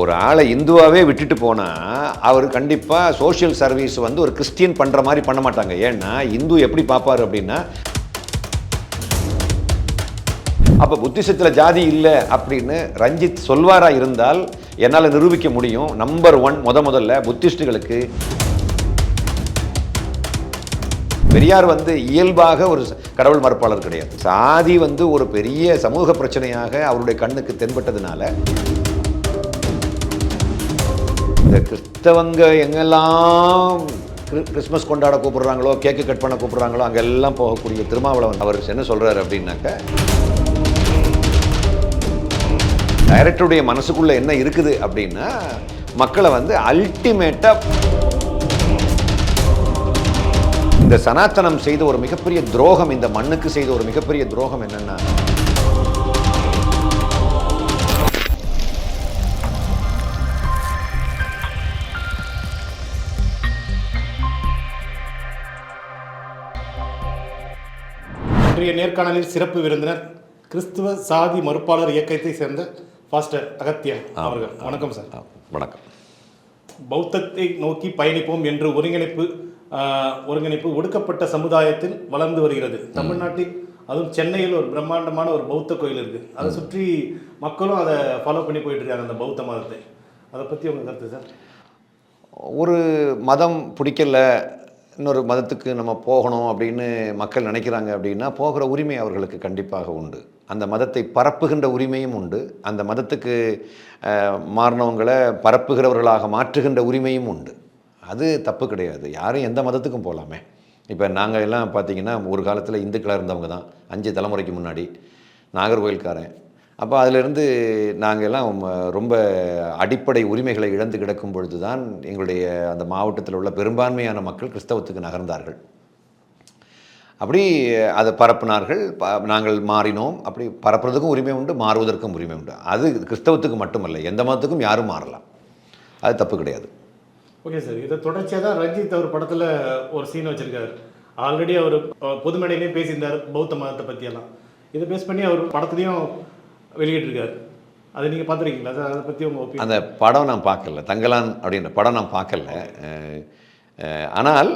ஒரு ஆளை இந்துவாகவே விட்டுட்டு போனால் அவர் கண்டிப்பாக சோஷியல் சர்வீஸ் வந்து ஒரு கிறிஸ்டியன் பண்ணுற மாதிரி பண்ண மாட்டாங்க. ஏன்னா இந்து எப்படி பார்ப்பார் அப்படின்னா அப்போ புத்திசத்தில் ஜாதி இல்லை அப்படின்னு ரஞ்சித் சொல்வாரா இருந்தால் என்னால் நிரூபிக்க முடியும். நம்பர் ஒன் முத முதல்ல புத்திஸ்டுகளுக்கு. பெரியார் வந்து இயல்பாக ஒரு கடவுள் மறுப்பாளர் கிடையாது. சாதி வந்து ஒரு பெரிய சமூக பிரச்சனையாக அவருடைய கண்ணுக்கு தென்பட்டதுனால இந்த கிறிஸ்தவங்க எங்கெல்லாம் கிறிஸ்- கிறிஸ்மஸ் கொண்டாட கூப்பிடுறாங்களோ கேக்கு கட் பண்ண கூப்பிடுறாங்களோ அங்கெல்லாம் போகக்கூடிய திருமாவளவன் அவர் என்ன சொல்றாரு அப்படின்னாக்க டைரக்டருடைய மனசுக்குள்ள என்ன இருக்குது அப்படின்னா மக்களை வந்து அல்டிமேட்டா இந்த சனாத்தனம் செய்த ஒரு மிகப்பெரிய துரோகம் இந்த மண்ணுக்கு செய்த ஒரு மிகப்பெரிய துரோகம் என்னன்னா இன்றைய நேர்காணலில் சிறப்பு விருந்தினர் கிறிஸ்துவ சாதி மறுப்பாளர் இயக்கத்தை சேர்ந்த பாஸ்டர் அகத்தியன் அவர்கள். வணக்கம் சார். வணக்கம். பௌத்தத்தை நோக்கி பயணிப்போம் என்று ஒருங்கிணைப்பு ஒருங்கிணைப்பு ஒடுக்கப்பட்ட சமுதாயத்தில் வளர்ந்து வருகிறது. தமிழ்நாட்டில் அதுவும் சென்னையில் ஒரு பிரம்மாண்டமான ஒரு பௌத்த கோயில் இருக்கு. அதை சுற்றி மக்களும் அதை ஃபாலோ பண்ணி போயிட்டு இருக்காங்க அந்த பௌத்த மதத்தை. அதை பற்றி உங்க கருத்து சார்? ஒரு மதம் பிடிக்கல இன்னொரு மதத்துக்கு நம்ம போகணும் அப்படின்னு மக்கள் நினைக்கிறாங்க அப்படின்னா போகிற உரிமை அவர்களுக்கு கண்டிப்பாக உண்டு. அந்த மதத்தை பரப்புகின்ற உரிமையும் உண்டு. அந்த மதத்துக்கு மாறினவங்களை பரப்புகிறவர்களாக மாற்றுகின்ற உரிமையும் உண்டு. அது தப்பு கிடையாது. யாரும் எந்த மதத்துக்கும் போகலாமே இப்போ நாங்கள் எல்லாம் பார்த்தீங்கன்னா ஒரு காலத்தில் இந்துக்களாக இருந்தவங்க தான். அஞ்சு தலைமுறைக்கு முன்னாடி நாகர்கோயில்காரன் அப்போ அதிலிருந்து நாங்கள் எல்லாம் ரொம்ப அடிப்படை உரிமைகளை இழந்து கிடக்கும் பொழுது தான் எங்களுடைய அந்த மாவட்டத்தில் உள்ள பெரும்பான்மையான மக்கள் கிறிஸ்தவத்துக்கு நகர்ந்தார்கள். அப்படி அதை பரப்பினார்கள். ப- நாங்கள் மாறினோம். அப்படி பரப்புறதுக்கும் உரிமை உண்டு மாறுவதற்கும் உரிமை உண்டு. அது கிறிஸ்தவத்துக்கு மட்டுமல்ல எந்த மதத்துக்கும் யாரும் மாறலாம். அது தப்பு கிடையாது. ஓகே சார் இதை தொடர்ச்சியாக தான் ரஞ்சித் அவர் படத்தில் ஒரு சீன் வச்சிருக்காரு. ஆல்ரெடி அவர் பொதுமடையிலேயே பேசியிருந்தார் பௌத்த மதத்தை பற்றியெல்லாம் இதை பேஸ் பண்ணி அவர் படத்துலேயும் வெளியிட்டிருக்காரு. அதை நீங்கள் பார்த்துருக்கீங்களா? சார் அதை பற்றி உங்கள் அந்த படம் நான் பார்க்கல. தங்கலான் அப்படின்ற படம் நான் பார்க்கல. ஆனால்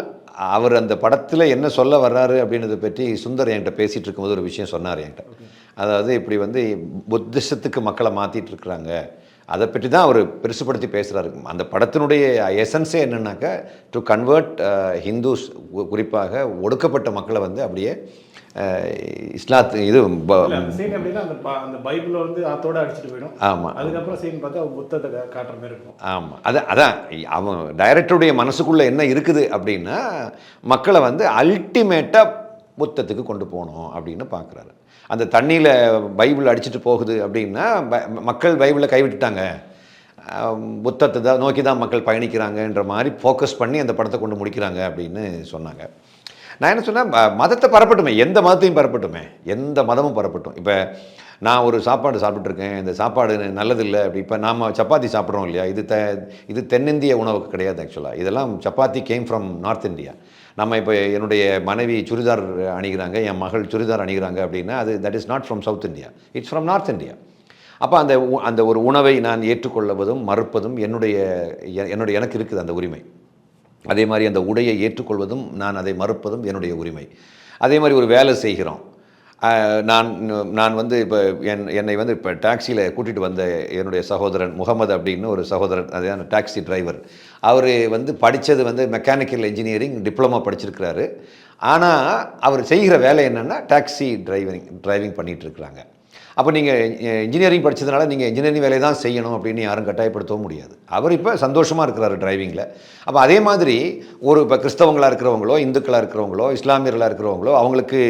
அவர் அந்த படத்தில் என்ன சொல்ல வர்றாரு அப்படின்றத பற்றி சுந்தர் என்கிட்ட பேசிகிட்டு இருக்கும்போது ஒரு விஷயம் சொன்னார் என்கிட்ட. அதாவது இப்படி வந்து புத்திசத்துக்கு மக்களை மாற்றிட்டு இருக்கிறாங்க. அதை பற்றி தான் அவர் பெருசுப்படுத்தி பேசுகிறாரு அந்த படத்தினுடைய எசன்ஸே என்னன்னாக்கா டு கன்வெர்ட் ஹிந்துஸ் குறிப்பாக ஒடுக்கப்பட்ட மக்களை வந்து அப்படியே இஸ்லாத்து இது பைபிளை வந்து ஆத்தோட அடிச்சிட்டு போயிடும். ஆமாம் அதுக்கப்புறம் சீன் பார்த்தா புத்தத்தை காட்டுற மாதிரி இருக்கும். ஆமாம் அதான் அதான் அவன் டைரக்டருடைய மனசுக்குள்ளே என்ன இருக்குது அப்படின்னா மக்களை வந்து அல்டிமேட்டாக புத்தத்துக்கு கொண்டு போகணும் அப்படின்னு பார்க்குறாரு. அந்த தண்ணியில் பைபிள் அடிச்சிட்டு போகுது அப்படின்னா மக்கள் பைபிளை கைவிட்டுட்டாங்க. புத்தத்தை தான் நோக்கி தான் மக்கள் பயணிக்கிறாங்கன்ற மாதிரி ஃபோக்கஸ் பண்ணி அந்த படத்தை கொண்டு முடிக்கிறாங்க அப்படின்னு சொன்னாங்க. நான் என்ன சொன்னேன்? மதத்தை பரப்பட்டுமே. எந்த மதத்தையும் பரப்பட்டுமே. எந்த மதமும் பரப்பட்டும். இப்போ நான் ஒரு சாப்பாடு சாப்பிட்ருக்கேன் இந்த சாப்பாடு நல்லதில்லை. அப்படி இப்போ நாம் சப்பாத்தி சாப்பிட்றோம் இல்லையா? இது த இது தென்னிந்திய உணவு கிடையாது ஆக்சுவலாக இதெல்லாம் chapati came from north India நம்ம இப்போ என்னுடைய மனைவி சுடிதார் அணிகிறாங்க. என் மகள் சுடிதார் அணிகிறாங்க அப்படின்னா அது that is not from south India it's from north India அப்போ அந்த அந்த ஒரு உணவை நான் ஏற்றுக்கொள்வதும் மறுப்பதும் என்னுடைய என்னுடைய எனக்கு இருக்குது அந்த உரிமை. அதே மாதிரி அந்த உடையை ஏற்றுக்கொள்வதும் நான் அதை மறுப்பதும் என்னுடைய உரிமை. அதே மாதிரி ஒரு வேலை செய்கிறோம். நான் நான் வந்து இப்போ என் என்னை வந்து இப்போ டாக்ஸியில் கூட்டிகிட்டு வந்த என்னுடைய சகோதரன் முகமது அப்படின்னு ஒரு சகோதரன் அதான் டாக்ஸி டிரைவர். அவர் வந்து படித்தது வந்து மெக்கானிக்கல் இன்ஜினியரிங் டிப்ளமா படிச்சிருக்கிறாரு. ஆனால் அவர் செய்கிற வேலை என்னென்னா டாக்ஸி டிரைவிங் டிரைவிங் பண்ணிகிட்டு இருக்கிறாங்க. அப்போ நீங்கள் இன்ஜினியரிங் படித்ததுனால நீங்கள் இன்ஜினியரிங் வேலையை தான் செய்யணும் அப்படின்னு யாரும் கட்டாயப்படுத்தவும் முடியாது. அவர் இப்போ சந்தோஷமாக இருக்கிறாரு டிரைவிங்கில் அப்போ அதே மாதிரி ஒரு இப்போ கிறிஸ்தவங்களாக இருக்கிறவங்களோ இந்துக்களாக இருக்கிறவங்களோ இஸ்லாமியர்களாக இருக்கிறவங்களோ அவங்களுக்கு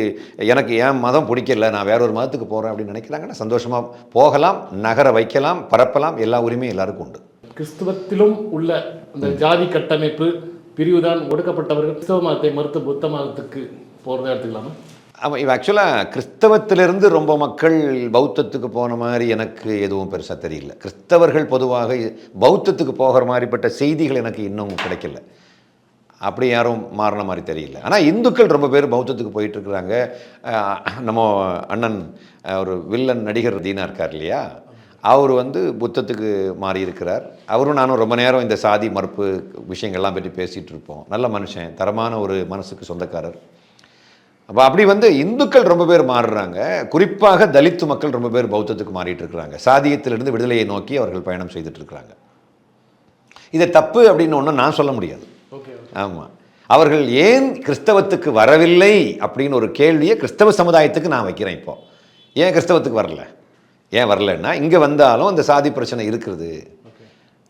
எனக்கு என் மதம் பிடிக்கல நான் வேற ஒரு மதத்துக்கு போகிறேன் அப்படின்னு நினைக்கிறாங்கன்னா சந்தோஷமாக போகலாம் நகர வைக்கலாம் பரப்பலாம் எல்லா உரிமையும் எல்லாருக்கும் உண்டு. கிறிஸ்துவத்திலும் உள்ள அந்த ஜாதி கட்டமைப்பு பிரிவுதான் ஒடுக்கப்பட்டவர்கள். கிறிஸ்தவ மதத்தை மறுத்து புத்த மதத்துக்கு போகிறத எடுத்துக்கலாமா? ஆமாம் இவன் ஆக்சுவலாக கிறிஸ்தவத்திலிருந்து ரொம்ப மக்கள் பௌத்தத்துக்கு போன மாதிரி எனக்கு எதுவும் பெருசாக தெரியல. கிறிஸ்தவர்கள் பொதுவாக பௌத்தத்துக்கு போகிற மாதிரிப்பட்ட செய்திகள் எனக்கு இன்னும் கிடைக்கல. அப்படி யாரும் மாறின மாதிரி தெரியல. ஆனால் இந்துக்கள் ரொம்ப பேர் பௌத்தத்துக்கு போயிட்டுருக்குறாங்க நம்ம அண்ணன் ஒரு வில்லன் நடிகர் தீனா இருக்கார் இல்லையா? அவர் வந்து புத்தத்துக்கு மாறி இருக்கிறார். அவரும் நானும் ரொம்ப நேரம் இந்த சாதி மறுப்பு விஷயங்கள்லாம் பற்றி பேசிகிட்டு இருப்போம். நல்ல மனுஷன் தரமான ஒரு மனசுக்கு சொந்தக்காரர். அப்போ அப்படி வந்து இந்துக்கள் ரொம்ப பேர் மாறுறாங்க. குறிப்பாக தலித்து மக்கள் ரொம்ப பேர் பௌத்தத்துக்கு மாறிட்டு இருக்கிறாங்க. சாதியத்திலிருந்து விடுதலையை நோக்கி அவர்கள் பயணம் செய்துட்டு இருக்கிறாங்க. இதை தப்பு அப்படின்னு ஒன்றும் நான் சொல்ல முடியாது. ஓகே ஆமாம் அவர்கள் ஏன் கிறிஸ்தவத்துக்கு வரவில்லை அப்படின்னு ஒரு கேள்வியை கிறிஸ்தவ சமுதாயத்துக்கு நான் வைக்கிறேன் இப்போ. ஏன் கிறிஸ்தவத்துக்கு வரல? ஏன் வரலன்னா இங்கே வந்தாலும் அந்த சாதி பிரச்சனை இருக்கிறது.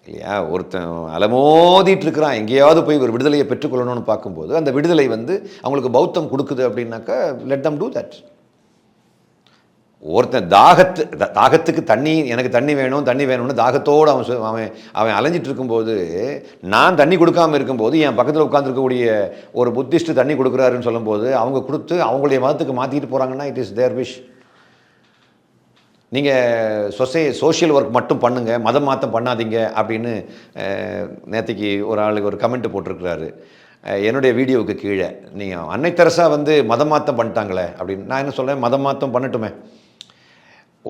இல்லையா? ஒருத்தன் அலமோதிட்டு இருக்கிறான் எங்கேயாவது போய் ஒரு விடுதலையை பெற்றுக்கொள்ளணும்னு பார்க்கும்போது அந்த விடுதலை வந்து அவங்களுக்கு பௌத்தம் கொடுக்குது அப்படின்னாக்கா லெட் தம் டூ தட் ஒருத்தன் தாகத்து தாகத்துக்கு தண்ணி எனக்கு தண்ணி வேணும் தண்ணி வேணும்னு தாகத்தோடு அவன் அவன் அவன் அலைஞ்சிட்டு இருக்கும்போது நான் தண்ணி கொடுக்காம இருக்கும்போது என் பக்கத்தில் உட்காந்துருக்கக்கூடிய ஒரு புத்திஸ்ட் தண்ணி கொடுக்குறாருன்னு சொல்லும்போது அவங்க கொடுத்து அவங்களுடைய மதத்துக்கு மாற்றிட்டு போகிறாங்கன்னா இட் இஸ் தேர் விஷ் நீங்கள் சொசை சோஷியல் ஒர்க் மட்டும் பண்ணுங்கள் மதம் மாற்றம் பண்ணாதீங்க அப்படின்னு நேற்றுக்கு ஒரு ஆளுக்கு ஒரு கமெண்ட் போட்டிருக்கிறாரு. என்னுடைய வீடியோவுக்கு கீழே நீங்கள் அன்னை தெரசா வந்து மதம் மாற்றம் பண்ணிட்டாங்களே அப்படின்னு நான் என்ன சொல்கிறேன் மதம் மாற்றம் பண்ணட்டுமே.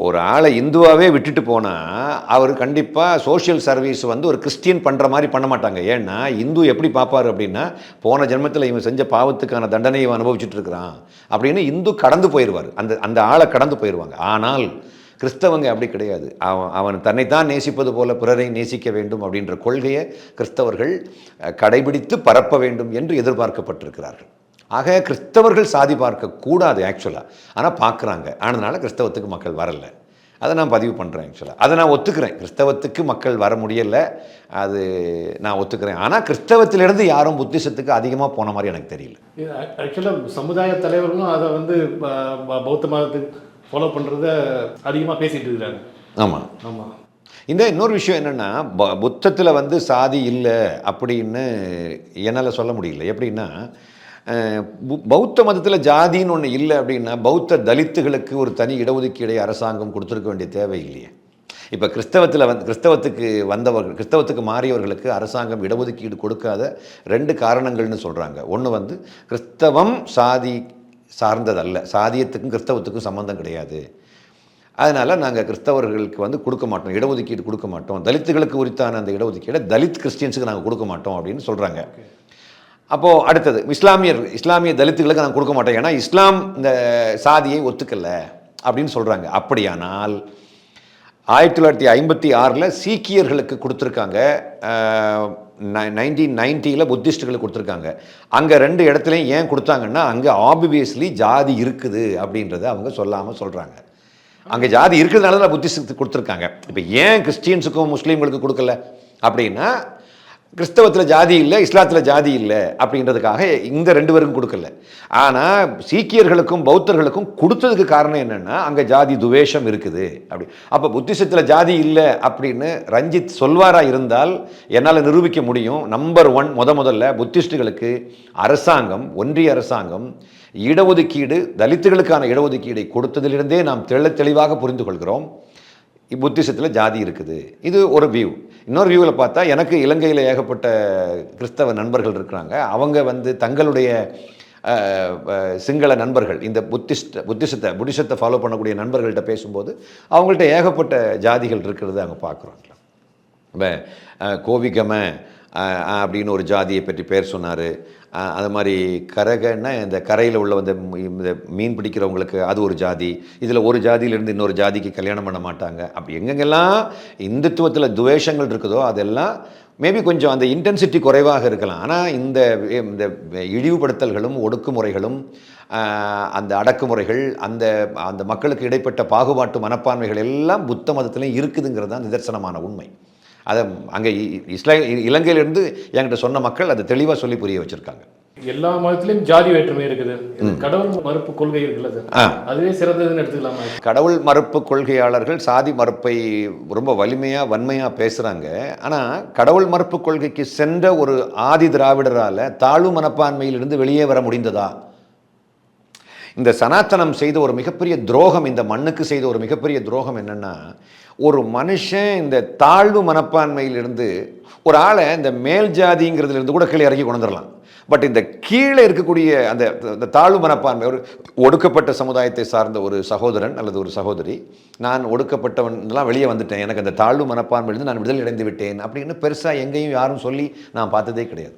ஒரு ஆளை இந்துவாகவே விட்டுட்டு போனால் அவர் கண்டிப்பாக சோஷியல் சர்வீஸ் வந்து ஒரு கிறிஸ்டியன் பண்ணுற மாதிரி பண்ண மாட்டாங்க. ஏன்னா இந்து எப்படி பார்ப்பார் அப்படின்னா போன ஜென்மத்தில் இவன் செஞ்ச பாவத்துக்கான தண்டனையை இவன் அனுபவிச்சுட்டு இருக்கிறான் அப்படின்னு இந்து கடந்து போயிடுவார் அந்த அந்த ஆளை கடந்து போயிடுவாங்க ஆனால் கிறிஸ்தவங்க அப்படி கிடையாது. அவன் அவன் தன்னைத்தான் நேசிப்பது போல பிறரை நேசிக்க வேண்டும் அப்படின்ற கொள்கையை கிறிஸ்தவர்கள் கடைபிடித்து பரப்ப வேண்டும் என்று எதிர்பார்க்கப்பட்டிருக்கிறார்கள். ஆக கிறிஸ்தவர்கள் சாதி பார்க்கக்கூடாது ஆக்சுவலாக ஆனால் பார்க்குறாங்க. ஆனதுனால கிறிஸ்தவத்துக்கு மக்கள் வரல. அதை நான் பதிவு பண்ணுறேன் ஆக்சுவலாக அதை நான் ஒத்துக்கிறேன். கிறிஸ்தவத்துக்கு மக்கள் வர முடியலை. அது நான் ஒத்துக்கிறேன். ஆனால் கிறிஸ்தவத்திலிருந்து யாரும் புத்திசத்துக்கு அதிகமாக போன மாதிரி எனக்கு தெரியல. ஆக்சுவலாக சமுதாய தலைவர்களும் அதை வந்து ப- பௌத்த மதத்துக்கு ஃபாலோ பண்ணுறத அதிகமாக பேசிட்டு இருக்கிறாங்க. ஆமாம் ஆமாம் இந்த இன்னொரு விஷயம் என்னென்னா புத்தத்தில் வந்து சாதி இல்லை அப்படின்னு என்னால் சொல்ல முடியல. எப்படின்னா பௌத்த மதத்தில் ஜாதின்னு ஒன்று இல்லை அப்படின்னா பௌத்த தலித்துகளுக்கு ஒரு தனி இடஒதுக்கீடை அரசாங்கம் கொடுத்துருக்க வேண்டிய தேவை இல்லையே. இப்போ கிறிஸ்தவத்தில் வந்து கிறிஸ்தவத்துக்கு வந்தவர்கள் கிறிஸ்தவத்துக்கு மாறியவர்களுக்கு அரசாங்கம் இடஒதுக்கீடு கொடுக்காத ரெண்டு காரணங்கள்னு சொல்கிறாங்க ஒன்று வந்து கிறிஸ்தவம் சாதி சார்ந்ததல்ல. சாதியத்துக்கும் கிறிஸ்தவத்துக்கும் சம்மந்தம் கிடையாது. அதனால் நாங்கள் கிறிஸ்தவர்களுக்கு வந்து கொடுக்க மாட்டோம். இடஒதுக்கீடு கொடுக்க மாட்டோம். தலித்துகளுக்கு உரித்தான அந்த இடஒதுக்கீடை தலித் கிறிஸ்டியன்ஸுக்கு நாங்கள் கொடுக்க மாட்டோம் அப்படின்னு சொல்கிறாங்க அப்போது அடுத்தது இஸ்லாமியர் இஸ்லாமிய தலித்துகளுக்கு நாங்கள் கொடுக்க மாட்டோம். ஏன்னா இஸ்லாம் இந்த சாதியை ஒத்துக்கல அப்படின்னு சொல்கிறாங்க அப்படியானால் ஆயிரத்தி தொள்ளாயிரத்தி ஐம்பத்தி ஆறில் சீக்கியர்களுக்கு கொடுத்துருக்காங்க நைன்டீன் நைன்ட்டியில் புத்திஸ்டுகளுக்கு கொடுத்துருக்காங்க. அங்கே ரெண்டு இடத்துலையும் ஏன் கொடுத்தாங்கன்னா அங்கே ஆப்வியஸ்லி ஜாதி இருக்குது அப்படின்றத அவங்க சொல்லாமல் சொல்கிறாங்க அங்கே ஜாதி இருக்கிறதுனால தான் புத்திஸ்டுக்கு கொடுத்துருக்காங்க. இப்போ ஏன் கிறிஸ்டியன்ஸுக்கும் முஸ்லீம்களுக்கு கொடுக்கல அப்படின்னா கிறிஸ்தவத்தில் ஜாதி இல்லை இஸ்லாத்தில் ஜாதி இல்லை அப்படின்றதுக்காக இந்த ரெண்டு பேருக்கும் கொடுக்கல. ஆனால் சீக்கியர்களுக்கும் பௌத்தர்களுக்கும் கொடுத்ததுக்கு காரணம் என்னென்னா அங்கே ஜாதி துவேஷம் இருக்குது. அப்படி. அப்போ புத்திசத்தில் ஜாதி இல்லை அப்படின்னு ரஞ்சித் சொல்வாரா இருந்தால் என்னால் நிரூபிக்க முடியும். நம்பர் ஒன் முத முதல்ல புத்திஸ்டுகளுக்கு அரசாங்கம் ஒன்றிய அரசாங்கம் இடஒதுக்கீடு தலித்துகளுக்கான இடஒதுக்கீடை கொடுத்ததிலிருந்தே நாம் தெள்ள தெளிவாக புரிந்து கொள்கிறோம். புத்திசத்தில் ஜாதி இருக்குது. இது ஒரு வியூ இன்னொரு வியூவில் பார்த்தா எனக்கு இலங்கையில் ஏகப்பட்ட கிறிஸ்தவ நண்பர்கள் இருக்கிறாங்க. அவங்க வந்து தங்களுடைய சிங்கள நண்பர்கள் இந்த புத்திஸ்ட் புத்திசத்தை புத்திசத்தை ஃபாலோ பண்ணக்கூடிய நண்பர்கள்ட்ட பேசும்போது அவங்கள்ட்ட ஏகப்பட்ட ஜாதிகள் இருக்கிறது அங்கே பார்க்குறோம். இப்போ கோவிகம அப்படின்னு ஒரு ஜாதியை பற்றி பேர் சொன்னார். அது மாதிரி கரகன்னா இந்த கரையில் உள்ள வந்து இந்த மீன் பிடிக்கிறவங்களுக்கு அது ஒரு ஜாதி இதில் ஒரு ஜாதியிலேருந்து இன்னொரு ஜாதிக்கு கல்யாணம் பண்ண மாட்டாங்க. அப்படி எங்கெங்கெல்லாம் இந்துத்துவத்தில் துவேஷங்கள் இருக்குதோ அதெல்லாம் மேபி கொஞ்சம் அந்த இன்டென்சிட்டி குறைவாக இருக்கலாம். ஆனால் இந்த இந்த இழிவுபடுத்தல்களும் ஒடுக்குமுறைகளும் அந்த அடக்குமுறைகள் அந்த அந்த மக்களுக்கு இடைப்பட்ட பாகுபாட்டு மனப்பான்மைகள் எல்லாம் புத்த மதத்திலையும் இருக்குதுங்கிறது தான் நிதர்சனமான உண்மை. அதை அங்கே இஸ்லா இலங்கையிலிருந்து என்கிட்ட சொன்ன மக்கள் அதை தெளிவாக சொல்லி புரிய வச்சுருக்காங்க. எல்லா மதத்திலையும் ஜாதி வேற்றுமை இருக்குது. கடவுள் மறுப்பு கொள்கை இருக்குல்ல அதுவே சிறந்ததுன்னு எடுத்துக்கலாமா? கடவுள் மறுப்பு கொள்கையாளர்கள் சாதி மறுப்பை ரொம்ப வலிமையாக வன்மையாக பேசுகிறாங்க ஆனால் கடவுள் மறுப்பு கொள்கைக்கு சென்ற ஒரு ஆதி திராவிடரால் தாழ்வு மனப்பான்மையிலிருந்து வெளியே வர முடிந்ததா? இந்த சனாத்தனம் செய்த ஒரு மிகப்பெரிய துரோகம் இந்த மண்ணுக்கு செய்த ஒரு மிகப்பெரிய துரோகம் என்னென்னா ஒரு மனுஷன் இந்த தாழ்வு மனப்பான்மையிலிருந்து ஒரு ஆளை இந்த மேல் ஜாதிங்கிறதுலேருந்து கூட கீழே இறக்கி கொண்டு வந்துடலாம். பட் இந்த கீழே இருக்கக்கூடிய அந்த இந்த தாழ்வு மனப்பான்மை ஒரு ஒடுக்கப்பட்ட சமுதாயத்தை சார்ந்த ஒரு சகோதரன் அல்லது ஒரு சகோதரி நான் ஒடுக்கப்பட்டவன்லாம் வெளியே வந்துட்டேன். எனக்கு அந்த தாழ்வு மனப்பான்மையிலிருந்து நான் விடுதலை அடைந்து விட்டேன் அப்படின்னு பெருசாக எங்கேயும் யாரும் சொல்லி நான் பார்த்ததே கிடையாது.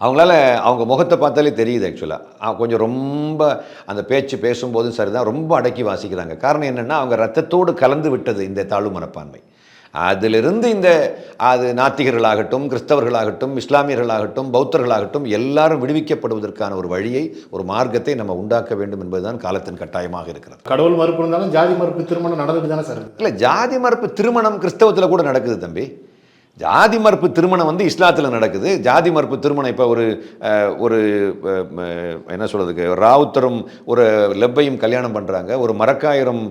அவங்களால அவங்க முகத்தை பார்த்தாலே தெரியுது ஆக்சுவலாக கொஞ்சம் ரொம்ப அந்த பேச்சு பேசும்போதும் சரிதான் ரொம்ப அடக்கி வாசிக்கிறாங்க. காரணம் என்னென்னா அவங்க ரத்தத்தோடு கலந்து விட்டது இந்த தாழ்வு மனப்பான்மை. அதிலிருந்து இந்த அது நாத்திகர்களாகட்டும் கிறிஸ்தவர்களாகட்டும் இஸ்லாமியர்களாகட்டும் பௌத்தர்களாகட்டும் எல்லாரும் விடுவிக்கப்படுவதற்கான ஒரு வழியை ஒரு மார்க்கத்தை நம்ம உண்டாக்க வேண்டும் என்பதுதான் காலத்தின் கட்டாயமாக இருக்கிறது. கடவுள் மறுப்பு இருந்தாலும் ஜாதி மறுப்பு திருமணம் நடந்துட்டு தானே சார்? இல்லை ஜாதி மறுப்பு திருமணம் கிறிஸ்தவத்தில் கூட நடக்குது தம்பி. ஜாதி மறுப்பு திருமணம் வந்து இஸ்லாத்தில் நடக்குது. ஜாதி மறுப்பு திருமணம் இப்போ ஒரு ஒரு என்ன சொல்கிறதுக்கு ராவுத்தரும் ஒரு லெப்பையும் கல்யாணம் பண்ணுறாங்க ஒரு மரக்காயரும்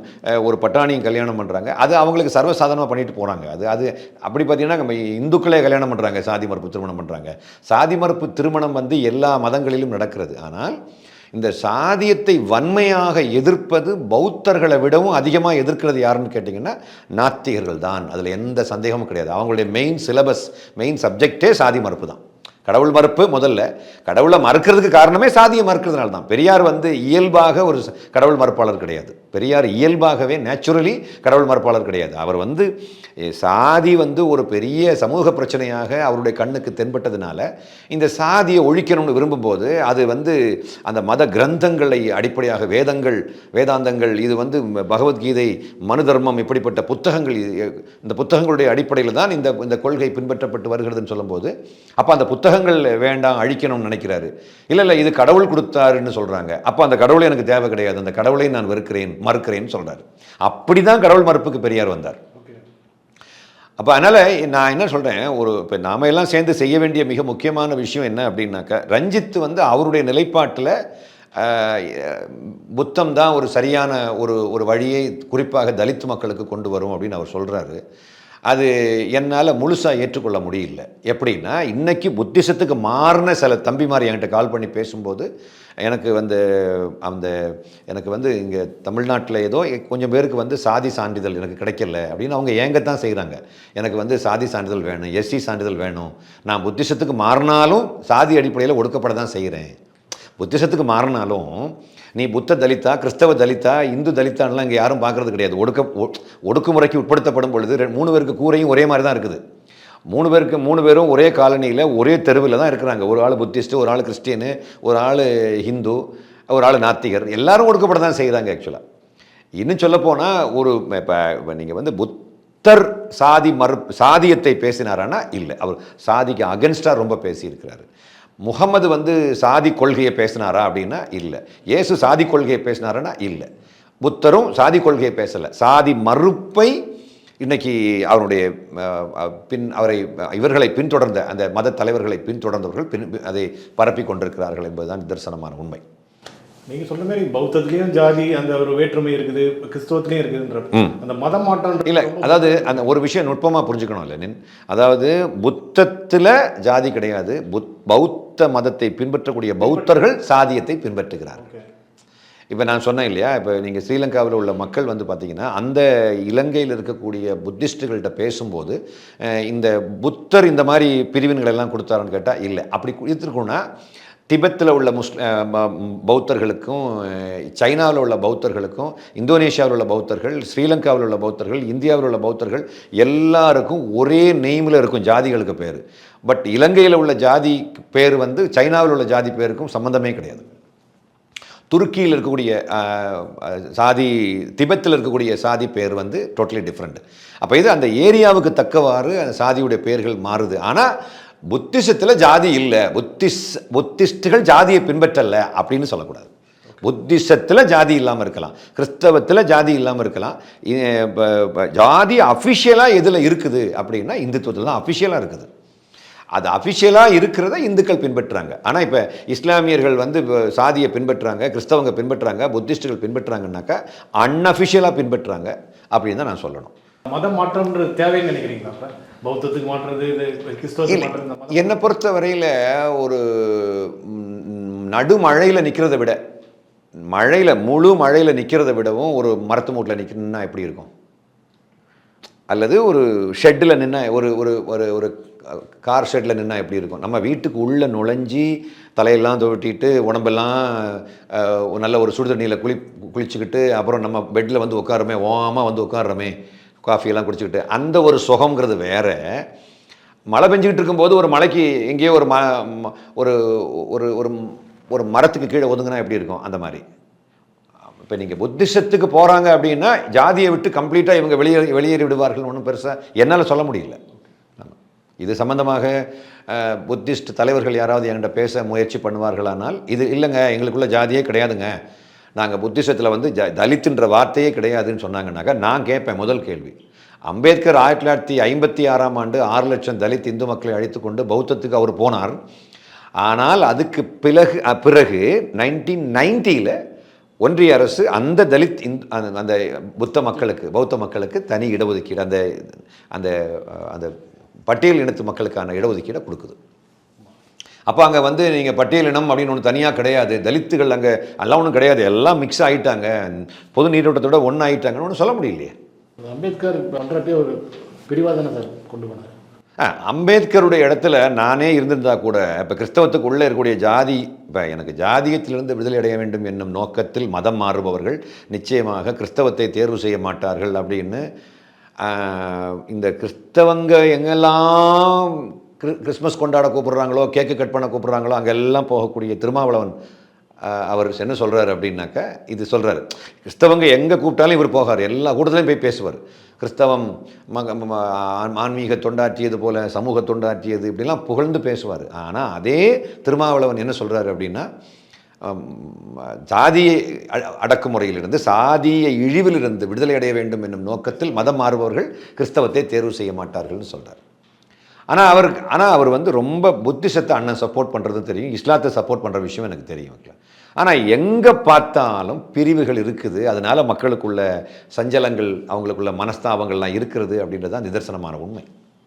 ஒரு பட்டாணியும் கல்யாணம் பண்ணுறாங்க அது அவங்களுக்கு சர்வசாதாரணமாக பண்ணிட்டு போகிறாங்க அது அது அப்படி பார்த்தீங்கன்னா நம்ம இந்துக்களே கல்யாணம் பண்ணுறாங்க சாதி மறுப்பு திருமணம் பண்ணுறாங்க சாதி மறுப்பு திருமணம் வந்து எல்லா மதங்களிலும் நடக்கிறது. ஆனால் இந்த சாதியத்தை வன்மையாக எதிர்ப்பது பௌத்தர்களை விடவும் அதிகமாக எதிர்க்கிறது யாருன்னு கேட்டிங்கன்னா நாத்திகர்கள் தான் அதில் எந்த சந்தேகமும் கிடையாது. அவங்களுடைய மெயின் சிலபஸ் மெயின் சப்ஜெக்டே சாதி மறுப்பு தான் கடவுள் மறுப்பு முதல்ல. கடவுளை மறுக்கிறதுக்கு காரணமே சாதியை மறுக்கிறதுனால தான். பெரியார் வந்து இயல்பாக ஒரு கடவுள் மறுப்பாளர் கிடையாது. பெரியார் இயல்பாகவே நேச்சுரலி கடவுள் மறுப்பாளர் கிடையாது. அவர் வந்து சாதி வந்து ஒரு பெரிய சமூக பிரச்சனையாக அவருடைய கண்ணுக்கு தென்பட்டதுனால இந்த சாதியை ஒழிக்கணும்னு விரும்பும்போது அது வந்து அந்த மத கிரந்தங்களை அடிப்படையாக வேதங்கள் வேதாந்தங்கள் இது வந்து பகவத்கீதை மனு தர்மம் இப்படிப்பட்ட புத்தகங்கள் இந்த புத்தகங்களுடைய அடிப்படையில் தான் இந்த இந்த கொள்கை பின்பற்றப்பட்டு வருகிறதுன்னு சொல்லும்போது அப்போ அந்த புத்தகங்கள் வேண்டாம் அழிக்கணும்னு நினைக்கிறாரு. இல்லை இல்லை இது கடவுள் கொடுத்தாருன்னு சொல்கிறாங்க அப்போ அந்த கடவுளை எனக்கு தேவை கிடையாது. அந்த கடவுளை நான் வெறுக்கிறேன் மறுக்கிறேன்னு சொல்கிறார் அப்படி தான் கடவுள் மறுப்புக்கு பெரியார் வந்தார். அப்போ அதனால் நான் என்ன சொல்கிறேன் ஒரு இப்போ நாம எல்லாம் சேர்ந்து செய்ய வேண்டிய மிக முக்கியமான விஷயம் என்ன அப்படின்னாக்கா ரஞ்சித் வந்து அவருடைய நிலைப்பாட்டில் புத்தம் தான் ஒரு சரியான ஒரு ஒரு வழியை குறிப்பாக தலித் மக்களுக்கு கொண்டு வரும் அப்படின்னு அவர் சொல்கிறாரு அது என்னால் முழுசாக ஏற்றுக்கொள்ள முடியல. எப்படின்னா இன்றைக்கி புத்திசத்துக்கு மாறின சில தம்பிமார் என்கிட்ட கால் பண்ணி பேசும்போது எனக்கு வந்து அந்த எனக்கு வந்து இங்கே தமிழ்நாட்டில் ஏதோ கொஞ்சம் பேருக்கு வந்து சாதி சான்றிதழ் எனக்கு கிடைக்கல அப்படின்னு அவங்க ஏங்கத்தான் செய்கிறாங்க எனக்கு வந்து சாதி சான்றிதழ் வேணும் எஸ்சி சான்றிதழ் வேணும். நான் புத்திசத்துக்கு மாறினாலும் சாதி அடிப்படையில் ஒடுக்கப்பட தான் செய்கிறேன் புத்திசத்துக்கு மாறினாலும் நீ புத்த தலித்தா கிறிஸ்தவ தலித்தா இந்து தலித்தான்லாம் இங்கே யாரும் பார்க்கறது கிடையாது. ஒடுக்க ஒடுக்குமுறைக்கு உட்படுத்தப்படும் பொழுது மூணு பேருக்கு கூரையும் ஒரே மாதிரி தான் இருக்குது. மூணு பேருக்கு மூணு பேரும் ஒரே காலனியில் ஒரே தெருவில் தான் இருக்கிறாங்க. ஒரு ஆள் புத்திஸ்ட்டு ஒரு ஆள் கிறிஸ்டியனு ஒரு ஆள் ஹிந்து ஒரு ஆள் நாத்திகர். எல்லாரும் ஒடுக்கப்பட தான் செய்கிறாங்க ஆக்சுவலாக இன்னும் சொல்லப்போனால் ஒரு இப்போ நீங்கள் வந்து புத்தர் சாதி மறு சாதியத்தை பேசினாரானா இல்லை. அவர் சாதிக்கு அகென்ஸ்டாக ரொம்ப பேசியிருக்கிறாரு. முகமது வந்து சாதி கொள்கையை பேசினாரா அப்படின்னா இல்லை. இயேசு சாதி கொள்கையை பேசினாரானா இல்லை. புத்தரும் சாதி கொள்கையை பேசலை. சாதி மறுப்பை இன்னைக்கு அவருடைய பின் அவரை இவர்களை பின்தொடர்ந்த அந்த மத தலைவர்களை பின்தொடர்ந்தவர்கள் பின் அதை பரப்பி கொண்டிருக்கிறார்கள் என்பதுதான் நிதர்சனமான உண்மை. நீங்க சொன்ன மாதிரி பௌத்தத்திலயும் ஜாதி அந்த ஒரு வேற்றுமை இருக்குது கிறிஸ்தவத்திலயும் இருக்குதுன்ற அந்த மத மாற்றம் இல்லை அதாவது அந்த ஒரு விஷயம் நுட்பமாக புரிஞ்சுக்கணும் லெனின் அதாவது புத்தத்தில் ஜாதி கிடையாது புத் பௌத்த மதத்தை பின்பற்றக்கூடிய பௌத்தர்கள் சாதியத்தை பின்பற்றுகிறார்கள் இப்போ நான் சொன்னேன் இல்லையா இப்போ நீங்கள் ஸ்ரீலங்காவில் உள்ள மக்கள் வந்து பார்த்தீங்கன்னா அந்த இலங்கையில் இருக்கக்கூடிய புத்திஸ்ட்டுகள்கிட்ட பேசும்போது இந்த புத்தர் இந்த மாதிரி பிரிவின்கள் எல்லாம் கொடுத்தாருன்னு கேட்டால் இல்லை. அப்படி கொடுத்துருக்கோன்னா திபெத்தில் உள்ள முஸ்லிம் பௌத்தர்களுக்கும் சைனாவில் உள்ள பௌத்தர்களுக்கும் இந்தோனேஷியாவில் உள்ள பௌத்தர்கள் ஸ்ரீலங்காவில் உள்ள பௌத்தர்கள் இந்தியாவில் உள்ள பௌத்தர்கள் எல்லாருக்கும் ஒரே நெய்மில் இருக்கும் ஜாதிகளுக்கு பேர். பட் இலங்கையில் உள்ள ஜாதி பேர் வந்து சைனாவில் உள்ள ஜாதி பேருக்கும் சம்மந்தமே கிடையாது. துருக்கியில் இருக்கக்கூடிய சாதி திபெத்தில் இருக்கக்கூடிய சாதி பேர் வந்து டோட்டலி டிஃப்ரெண்ட் அப்போ இது அந்த ஏரியாவுக்கு தக்கவாறு அந்த சாதியுடைய பெயர்கள் மாறுது. ஆனால் புத்திசத்தில் ஜாதி இல்லை. புத்திஸ் புத்திஸ்டுகள் ஜாதியை பின்பற்றலை அப்படின்னு சொல்லக்கூடாது. புத்திசத்தில் ஜாதி இல்லாமல் இருக்கலாம். கிறிஸ்தவத்தில் ஜாதி இல்லாமல் இருக்கலாம். ஜாதி அஃபிஷியலாக எதில் இருக்குது அப்படின்னா இந்துத்துவத்தில் தான் அஃபிஷியலாக இருக்குது. அது அஃபிஷியலாக இருக்கிறத இந்துக்கள் பின்பற்றுறாங்க. ஆனால் இப்போ இஸ்லாமியர்கள் வந்து சாதியை பின்பற்றுறாங்க கிறிஸ்தவங்க பின்பற்றுறாங்க புத்திஸ்டுகள் பின்பற்றுறாங்கன்னாக்கா அன்அஃபிஷியலாக பின்பற்றுறாங்க அப்படின்னு தான் நான் சொல்லணும். மதம் மாற்றம்ன்றது தேவைன்னு நினைக்கிறீங்களா பௌத்தத்துக்கு மாற்றுறது மத- என்னை பொறுத்த வரையில் ஒரு நடுமழையில் நிற்கிறத விட மழையில் முழு மழையில் நிற்கிறத விடவும் ஒரு மரத்து மூட்டில் நிற்கணும்னா எப்படி இருக்கும்? அல்லது ஒரு ஷெட்டில் நின்னா ஒரு ஒரு ஒரு ஒரு கார் ஷெட்டில் நின்னா எப்படி இருக்கும்? நம்ம வீட்டுக்கு உள்ளே நுழைஞ்சி தலையெல்லாம் துவட்டிட்டு உடம்பெல்லாம் நல்ல ஒரு சுடு தண்ணியில் குளி குளிச்சுக்கிட்டு அப்புறம் நம்ம பெட்டில் வந்து உட்காருமே ஓமாக வந்து உட்காடுறோமே காஃபியெல்லாம் குடிச்சிக்கிட்டு அந்த ஒரு சுகங்கிறது வேற. மழை பெஞ்சிக்கிட்டு இருக்கும்போது ஒரு மலைக்கு எங்கேயோ ஒரு ம ம- ஒரு ஒரு ஒரு ஒரு மரத்துக்கு கீழே ஒதுங்கினா எப்படி இருக்கும்? அந்த மாதிரி. இப்போ நீங்கள் புத்திசத்துக்கு போகிறாங்க அப்படின்னா ஜாதியை விட்டு கம்ப்ளீட்டாக இவங்க வெளியே வெளியேறி விடுவார்கள் ஒன்றும் பெருசாக என்னால் சொல்ல முடியல. இது சம்பந்தமாக புத்திஸ்ட் தலைவர்கள் யாராவது என்கிட்ட பேச முயற்சி பண்ணுவார்களானால் இது இல்லைங்க எங்களுக்குள்ள ஜாதியே கிடையாதுங்க. நாங்கள் புத்திசத்தில் வந்து ஜ தலித்துன்ற வார்த்தையே கிடையாதுன்னு சொன்னாங்கன்னாக்கா நான் கேட்பேன் முதல் கேள்வி. அம்பேத்கர் ஆயிரத்தி தொள்ளாயிரத்தி ஐம்பத்தி ஆறாம் ஆண்டு ஆறு லட்சம் தலித் இந்து மக்களை அழைத்து கொண்டு பௌத்தத்துக்கு அவர் போனார். ஆனால் அதுக்கு பிறகு பிறகு நைன்டீன் நைன்ட்டியில் ஒன்றிய அரசு அந்த தலித் இந்து அந்த- அந்த புத்த மக்களுக்கு பௌத்த மக்களுக்கு தனி இடஒதுக்கீடு அந்த அந்த அந்த பட்டியல் இனத்து மக்களுக்கான இடஒதுக்கீடை கொடுக்குது. அப்போ அங்கே வந்து நீங்கள் பட்டியல் இனம் அப்படின்னு ஒன்று தனியாக கிடையாது. தலித்துகள் அங்கே எல்லாம் ஒன்றும் கிடையாது. எல்லாம் மிக்ஸ் ஆகிட்டாங்க பொது நீரோட்டத்தோட ஒன்று ஆகிட்டாங்கன்னு ஒன்றும் சொல்ல முடியலையே. அம்பேத்கர் பண்ணுறப்பே ஒரு பிரிவாதனை சார் கொண்டு போனார். அம்பேத்கருடைய இடத்துல நானே இருந்திருந்தா கூட இப்போ கிறிஸ்தவத்துக்கு உள்ளே இருக்கக்கூடிய ஜாதி இப்போ எனக்கு ஜாதியத்திலிருந்து விடுதலை அடைய வேண்டும் என்னும் நோக்கத்தில் மதம் மாறுபவர்கள் நிச்சயமாக கிறிஸ்தவத்தை தேர்வு செய்ய மாட்டார்கள் அப்படின்னு இந்த கிறிஸ்தவங்க எங்கெல்லாம் கிறிஸ்மஸ் கொண்டாட கூப்பிட்றாங்களோ கேக்கு கட் பண்ண கூப்பிட்றாங்களோ அங்கெல்லாம் போகக்கூடிய திருமாவளவன் அவர் என்ன சொல்கிறாரு அப்படின்னாக்கா இது சொல்கிறாரு கிறிஸ்தவங்க எங்கே கூப்பிட்டாலும் இவர் போகார் எல்லா கூட்டத்திலையும் போய் பேசுவார். கிறிஸ்தவம் மக ஆன்- ஆன்மீக தொண்டாற்றியது போல சமூக தொண்டாற்றியது இப்படிலாம் புகழ்ந்து பேசுவார். ஆனால் அதே திருமாவளவன் என்ன சொல்கிறாரு அப்படின்னா சாதியை அ- அடக்குமுறையிலிருந்து சாதிய இழிவிலிருந்து விடுதலை அடைய வேண்டும் என்னும் நோக்கத்தில் மதம் மாறுபவர்கள் கிறிஸ்தவத்தை தேர்வு செய்ய மாட்டார்கள்னு சொல்கிறார் ஆனால் அவருக்கு ஆனால் அவர் வந்து ரொம்ப புத்திசத்தை அண்ணன் சப்போர்ட் பண்ணுறதும் தெரியும் இஸ்லாத்தை சப்போர்ட் பண்ணுற விஷயம் எனக்கு தெரியும் ஆனால் எங்கே பார்த்தாலும் பிரிவுகள் இருக்குது அதனால் மக்களுக்குள்ள சஞ்சலங்கள் அவங்களுக்குள்ள மனஸ்தாபங்கள்லாம் இருக்கிறது அப்படின்றது தான் நிதர்சனமான உண்மை.